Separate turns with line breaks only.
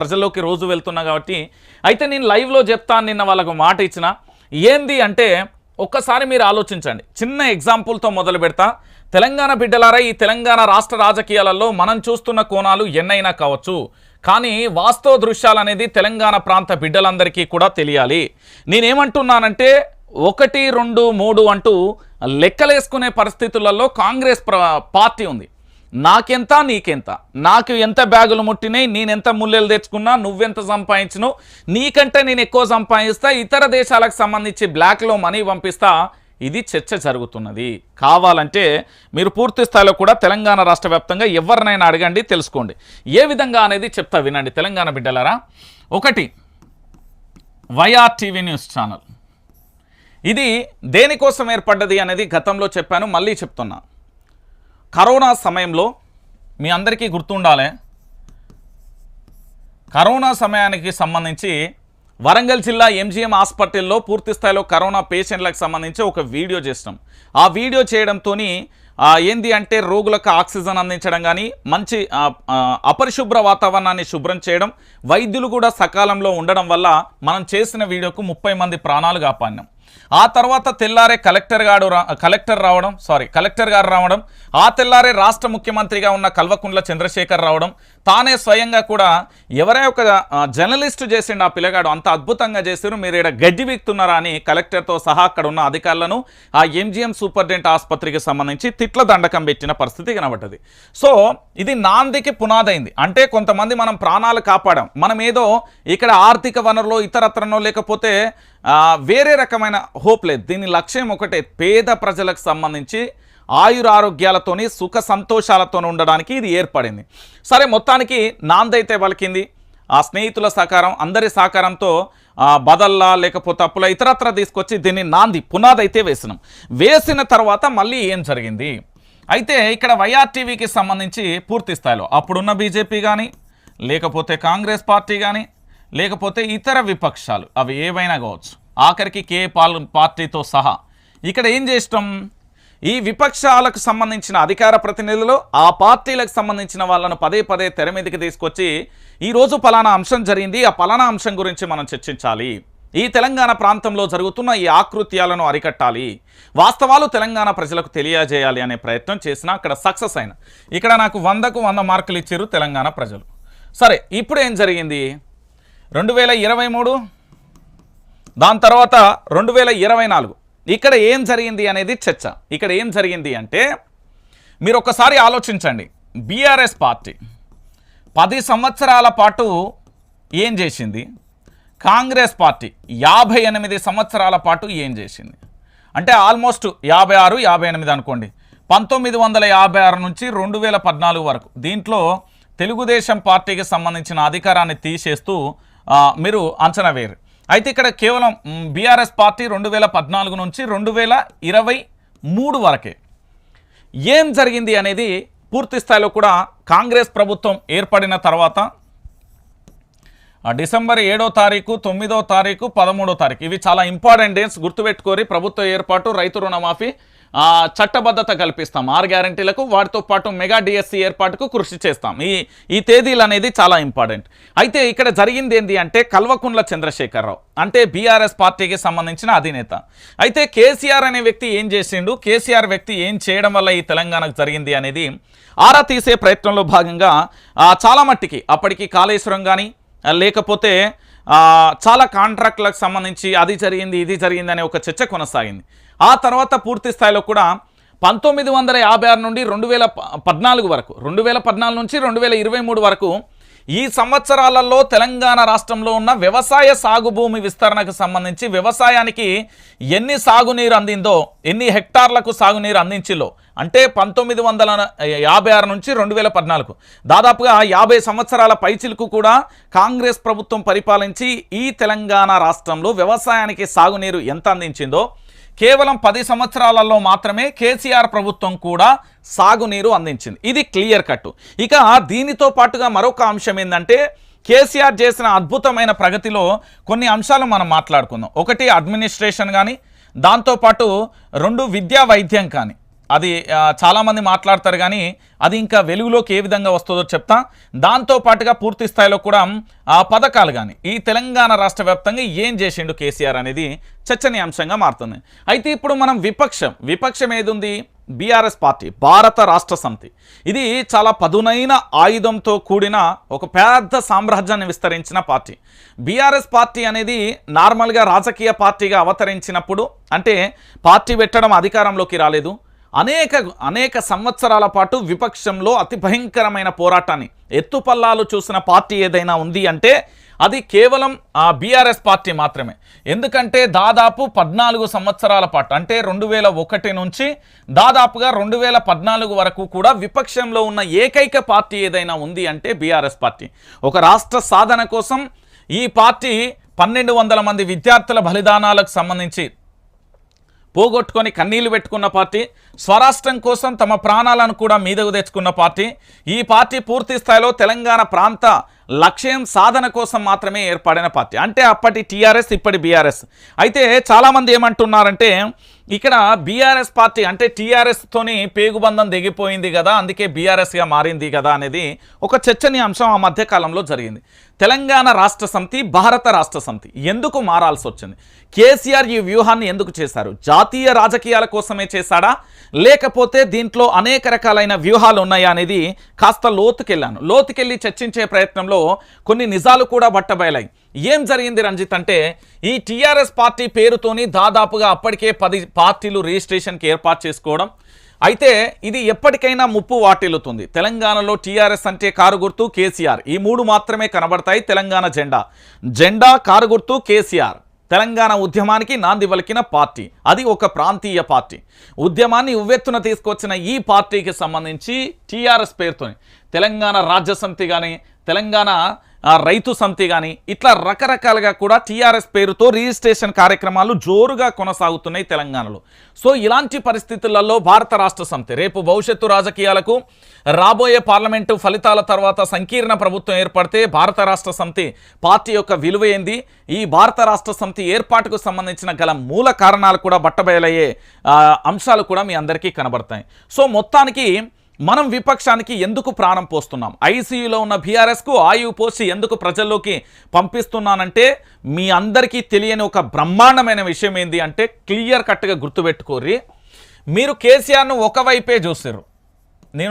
ప్రజల్లోకి రోజు వెళ్తున్నా కాబట్టి అయితే నేను లైవ్లో చెప్తాను నిన్న వాళ్ళకు మాట ఇచ్చిన. ఏంది అంటే ఒక్కసారి మీరు ఆలోచించండి. చిన్న ఎగ్జాంపుల్తో మొదలు పెడతా. తెలంగాణ బిడ్డలారా ఈ తెలంగాణ రాష్ట్ర రాజకీయాలలో మనం చూస్తున్న కోణాలు ఎన్నైనా కావచ్చు. కానీ వాస్తవ దృశ్యాలు అనేది తెలంగాణ ప్రాంత బిడ్డలందరికీ కూడా తెలియాలి. నేనేమంటున్నానంటే ఒకటి రెండు మూడు అంటూ లెక్కలేసుకునే పరిస్థితులలో కాంగ్రెస్ పార్టీ ఉంది. నాకెంత నీకెంత? నాకు ఎంత బ్యాగులు ముట్టినాయి నేనెంత ముల్లెలు తెచ్చుకున్నా నువ్వెంత సంపాదించినావు? నీకంటే నేను ఎక్కువ సంపాదిస్తా ఇతర దేశాలకు సంబంధించి బ్లాక్లో మనీ పంపిస్తా. ఇది చర్చ జరుగుతున్నది. కావాలంటే మీరు పూర్తి స్థాయిలో కూడా తెలంగాణ రాష్ట్ర వ్యాప్తంగా ఎవరినైనా అడగండి తెలుసుకోండి. ఏ విధంగా అనేది చెప్తా వినండి తెలంగాణ బిడ్డలారా. ఒకటి వైఆర్ టీవీ న్యూస్ ఛానల్. ఇది దేనికోసం ఏర్పడ్డది అనేది గతంలో చెప్పాను మళ్ళీ చెప్తున్నా. కరోనా సమయంలో మీ అందరికీ గుర్తుండాలి. కరోనా సమయానికి సంబంధించి వరంగల్ జిల్లా ఎంజీఎం హాస్పిటల్లో పూర్తి స్థాయిలో కరోనా పేషెంట్లకు సంబంధించి ఒక వీడియో చేసినాం. ఆ వీడియో చేయడంతో ఏంది అంటే రోగులకు ఆక్సిజన్ అందించడం కానీ మంచి అపరిశుభ్ర వాతావరణాన్ని శుభ్రం చేయడం వైద్యులు కూడా సకాలంలో ఉండడం వల్ల మనం చేసిన వీడియోకు ముప్పై మంది ప్రాణాలు కాపాడినాం. ఆ తర్వాత తెల్లారే కలెక్టర్ గారు రా కలెక్టర్ రావడం సారీ కలెక్టర్ గారు రావడం ఆ తెల్లారే రాష్ట్ర ముఖ్యమంత్రిగా ఉన్న కల్వకుండ్ల చంద్రశేఖర్ రావడం తానే స్వయంగా కూడా ఎవరే ఒక జర్నలిస్టు చేసిండు ఆ పిల్లగాడు అంత అద్భుతంగా చేశారు మీరు ఇక్కడ గడ్డి వీక్తున్నారా అని కలెక్టర్తో సహా అక్కడ ఉన్న అధికారులను ఆ ఎంజిఎం సూపరింటెండెంట్ ఆసుపత్రికి సంబంధించి తిట్ల దండకం పెట్టిన పరిస్థితి కనబడ్డది. సో ఇది నాందికి పునాదైంది. అంటే కొంతమంది మనం ప్రాణాలు కాపాడాం. మనం ఏదో ఇక్కడ ఆర్థిక వనరులో ఇతరత్రనో లేకపోతే వేరే రకమైన హోప్ లేదు. దీని లక్ష్యం ఒకటే పేద ప్రజలకు సంబంధించి ఆయురారోగ్యాలతోని సుఖ సంతోషాలతో ఉండడానికి ఇది ఏర్పడింది. సరే మొత్తానికి నాందైతే పలికింది. ఆ స్నేహితుల సహకారం అందరి సహకారంతో బదల్లా లేకపోతే అప్పుల ఇతరత్ర తీసుకొచ్చి దీన్ని నాంది పునాది అయితే వేసినాం. వేసిన తర్వాత మళ్ళీ ఏం జరిగింది? అయితే ఇక్కడ వైఆర్టీవీకి సంబంధించి పూర్తి స్థాయిలో అప్పుడున్న బీజేపీ కానీ లేకపోతే కాంగ్రెస్ పార్టీ కానీ లేకపోతే ఇతర విపక్షాలు అవి ఏవైనా కావచ్చు. ఆఖరికి కే పాల్ పార్టీతో సహా. ఇక్కడ ఏం చేస్తాం ఈ విపక్షాలకు సంబంధించిన అధికార ప్రతినిధులు ఆ పార్టీలకు సంబంధించిన వాళ్ళను పదే పదే తెర మీదకి తీసుకొచ్చి ఈరోజు పలానా అంశం జరిగింది ఆ పలానా అంశం గురించి మనం చర్చించాలి. ఈ తెలంగాణ ప్రాంతంలో జరుగుతున్న ఈ ఆకృత్యాలను అరికట్టాలి. వాస్తవాలు తెలంగాణ ప్రజలకు తెలియజేయాలి అనే ప్రయత్నం చేసినా అక్కడ సక్సెస్ అయిన. ఇక్కడ నాకు వందకు వంద మార్కులు ఇచ్చారు తెలంగాణ ప్రజలు. సరే ఇప్పుడు ఏం జరిగింది? రెండు వేల ఇరవై మూడు. దాని తర్వాత రెండు వేల ఇరవై నాలుగు. ఇక్కడ ఏం జరిగింది అనేది చర్చ. ఇక్కడ ఏం జరిగింది అంటే మీరు ఒకసారి ఆలోచించండి. బీఆర్ఎస్ పార్టీ పది సంవత్సరాల పాటు ఏం చేసింది? కాంగ్రెస్ పార్టీ యాభై ఎనిమిది సంవత్సరాల పాటు ఏం చేసింది? అంటే ఆల్మోస్ట్ యాభై ఆరు యాభై ఎనిమిది అనుకోండి. పంతొమ్మిది వందల యాభై ఆరు నుంచి రెండు వేల పద్నాలుగు వరకు దీంట్లో తెలుగుదేశం పార్టీకి సంబంధించిన అధికారాన్ని తీసేస్తూ మీరు అంచనా వేయరు. అయితే ఇక్కడ కేవలం బీఆర్ఎస్ పార్టీ రెండు వేల పద్నాలుగు నుంచి రెండు వేల ఇరవై మూడు వరకే. ఏం జరిగింది అనేది పూర్తి స్థాయిలో కూడా కాంగ్రెస్ ప్రభుత్వం ఏర్పడిన తర్వాత డిసెంబర్ ఏడో తారీఖు తొమ్మిదో తారీఖు పదమూడో తారీఖు ఇవి చాలా ఇంపార్టెంట్ డేట్స్ గుర్తుపెట్టుకోరి ప్రభుత్వ ఏర్పాటు రైతు రుణమాఫీ చట్టబద్ధత కల్పిస్తాం. ఆరు గ్యారంటీలకు వాటితో పాటు మెగా డిఎస్సి ఏర్పాటుకు కృషి చేస్తాం. ఈ ఈ తేదీలు అనేది చాలా ఇంపార్టెంట్. అయితే ఇక్కడ జరిగింది ఏంటి అంటే కల్వకుండ్ల చంద్రశేఖరరావు అంటే బీఆర్ఎస్ పార్టీకి సంబంధించిన అధినేత. అయితే కేసీఆర్ అనే వ్యక్తి ఏం చేసిండు? కేసీఆర్ వ్యక్తి ఏం చేయడం వల్ల ఈ తెలంగాణకు జరిగింది అనేది ఆరా తీసే ప్రయత్నంలో భాగంగా చాలా మట్టికి అప్పటికి కాళేశ్వరం కానీ లేకపోతే చాలా కాంట్రాక్టులకు సంబంధించి అది జరిగింది ఇది జరిగింది అనే ఒక చర్చ కొనసాగింది. ఆ తర్వాత పూర్తి స్థాయిలో కూడా పంతొమ్మిది వందల యాభై ఆరు నుండి రెండు వేల పద్నాలుగు వరకు రెండు వేల పద్నాలుగు నుంచి రెండు వేల ఇరవై మూడు వరకు ఈ సంవత్సరాలలో తెలంగాణ రాష్ట్రంలో ఉన్న వ్యవసాయ సాగు భూమి విస్తరణకు సంబంధించి వ్యవసాయానికి ఎన్ని సాగునీరు అందిందో ఎన్ని హెక్టార్లకు సాగునీరు అందించిలో అంటే పంతొమ్మిది వందల యాభై ఆరు నుంచి రెండు వేల పద్నాలుగు. దాదాపుగా యాభై సంవత్సరాల పైచిలకు కూడా కాంగ్రెస్ ప్రభుత్వం పరిపాలించి ఈ తెలంగాణ రాష్ట్రంలో వ్యవసాయానికి సాగునీరు ఎంత అందించిందో కేవలం పది సంవత్సరాలలో మాత్రమే కేసీఆర్ ప్రభుత్వం కూడా సాగునీరు అందించింది. ఇది క్లియర్ కట్. ఇక దీనితో పాటుగా మరొక అంశం ఏంటంటే కేసీఆర్ చేసిన అద్భుతమైన ప్రగతిలో కొన్ని అంశాలు మనం మాట్లాడుకుందాం. ఒకటి అడ్మినిస్ట్రేషన్ కానీ దాంతోపాటు రెండు విద్యా వైద్యం కానీ. అది చాలామంది మాట్లాడతారు కానీ అది ఇంకా వెలుగులోకి ఏ విధంగా వస్తుందో చెప్తా. దాంతో పాటుగా పూర్తి స్థాయిలో కూడా ఆ పథకాలు కానీ ఈ తెలంగాణ రాష్ట్ర వ్యాప్తంగా ఏం చేసిండు కేసీఆర్ అనేది చర్చనీయాంశంగా మారుతుంది. అయితే ఇప్పుడు మనం విపక్షం విపక్షం ఏది ఉంది బీఆర్ఎస్ పార్టీ భారత రాష్ట్ర సమితి. ఇది చాలా పదునైన ఆయుధంతో కూడిన ఒక పెద్ద సామ్రాజ్యాన్ని విస్తరించిన పార్టీ. బీఆర్ఎస్ పార్టీ అనేది నార్మల్గా రాజకీయ పార్టీగా అవతరించినప్పుడు అంటే పార్టీ పెట్టడం అధికారంలోకి రాలేదు. అనేక అనేక సంవత్సరాల పాటు విపక్షంలో అతి భయంకరమైన పోరాటాన్ని ఎత్తుపల్లాలు చూసిన పార్టీ ఏదైనా ఉంది అంటే అది కేవలం ఆ బీఆర్ఎస్ పార్టీ మాత్రమే. ఎందుకంటే దాదాపు పద్నాలుగు సంవత్సరాల పాటు అంటే రెండు వేల ఒకటి నుంచి దాదాపుగా రెండు వేల పద్నాలుగు వరకు కూడా విపక్షంలో ఉన్న ఏకైక పార్టీ ఏదైనా ఉంది అంటే బీఆర్ఎస్ పార్టీ. ఒక రాష్ట్ర సాధన కోసం ఈ పార్టీ పన్నెండు వందల మంది విద్యార్థుల బలిదానాలకు సంబంధించి పోగొట్టుకొని కన్నీళ్ళు పెట్టుకున్న పార్టీ స్వరాష్ట్రం కోసం తమ ప్రాణాలను కూడా మీదకు తెచ్చుకున్న పార్టీ. ఈ పార్టీ పూర్తి స్థాయిలో తెలంగాణ ప్రాంత లక్ష్యం సాధన కోసం మాత్రమే ఏర్పడిన పార్టీ. అంటే అప్పటి టీఆర్ఎస్ ఇప్పటి బీఆర్ఎస్. అయితే చాలామంది ఏమంటున్నారంటే ఇక్కడ బీఆర్ఎస్ పార్టీ అంటే టీఆర్ఎస్తోని పేగుబంధం దిగిపోయింది కదా అందుకే బీఆర్ఎస్గా మారింది కదా అనేది ఒక చర్చనీయాంశం ఆ మధ్యకాలంలో జరిగింది. తెలంగాణ రాష్ట్ర సమితి భారత రాష్ట్ర సమితి ఎందుకు మారాల్సి వచ్చింది? కేసీఆర్ ఈ వ్యూహాన్ని ఎందుకు చేశారు? జాతీయ రాజకీయాల కోసమే చేశాడా? లేకపోతే దీంట్లో అనేక రకాలైన వ్యూహాలు ఉన్నాయా అనేది కాస్త లోతుకెళ్ళాను. లోతుకెళ్ళి చర్చించే ప్రయత్నంలో కొన్ని నిజాలు కూడా బట్టబయలాయి ఏం జరిగింది రంజిత్ అంటే ఈ టీఆర్ఎస్ పార్టీ పేరుతోని దాదాపుగా అప్పటికే పది పార్టీలు రిజిస్ట్రేషన్కి ఏర్పాటు చేసుకోవడం. అయితే ఇది ఎప్పటికైనా ముప్పు వాటిల్లుతుంది. తెలంగాణలో టీఆర్ఎస్ అంటే కారు గుర్తు కేసీఆర్. ఈ మూడు మాత్రమే కనబడతాయి తెలంగాణ జెండా. జెండా కారు గుర్తు కేసీఆర్. తెలంగాణ ఉద్యమానికి నాంది వలికిన పార్టీ. అది ఒక ప్రాంతీయ పార్టీ. ఉద్యమాన్ని ఉవ్వెత్తున తీసుకొచ్చిన ఈ పార్టీకి సంబంధించి టీఆర్ఎస్ పేరుతోని తెలంగాణ రాజ్య సమితి కానీ తెలంగాణ రైతు సమితి కానీ ఇట్లా రకరకాలుగా కూడా టీఆర్ఎస్ పేరుతో రిజిస్ట్రేషన్ కార్యక్రమాలు జోరుగా కొనసాగుతున్నాయి తెలంగాణలో. సో ఇలాంటి పరిస్థితులలో భారత రాష్ట్ర సమితి రేపు భవిష్యత్తు రాజకీయాలకు రాబోయే పార్లమెంటు ఫలితాల తర్వాత సంకీర్ణ ప్రభుత్వం ఏర్పడితే భారత రాష్ట్ర సమితి పార్టీ యొక్క విలువ ఏంది? ఈ భారత రాష్ట్ర సమితి ఏర్పాటుకు సంబంధించిన గల మూల కారణాలు కూడా బట్టబయలయ్యే అంశాలు కూడా మీ అందరికీ కనబడతాయి. సో మొత్తానికి మనం విపక్షానికి ఎందుకు ప్రాణం పోస్తున్నాం? ఐసీయూలో ఉన్న బీఆర్ఎస్కు ఆయువు పోసి ఎందుకు ప్రజల్లోకి పంపిస్తున్నానంటే మీ అందరికీ తెలియని ఒక బ్రహ్మాండమైన విషయం ఏంది అంటే క్లియర్ కట్గా గుర్తుపెట్టుకోర్రి. మీరు కేసీఆర్ను ఒకవైపే చూసారు నేను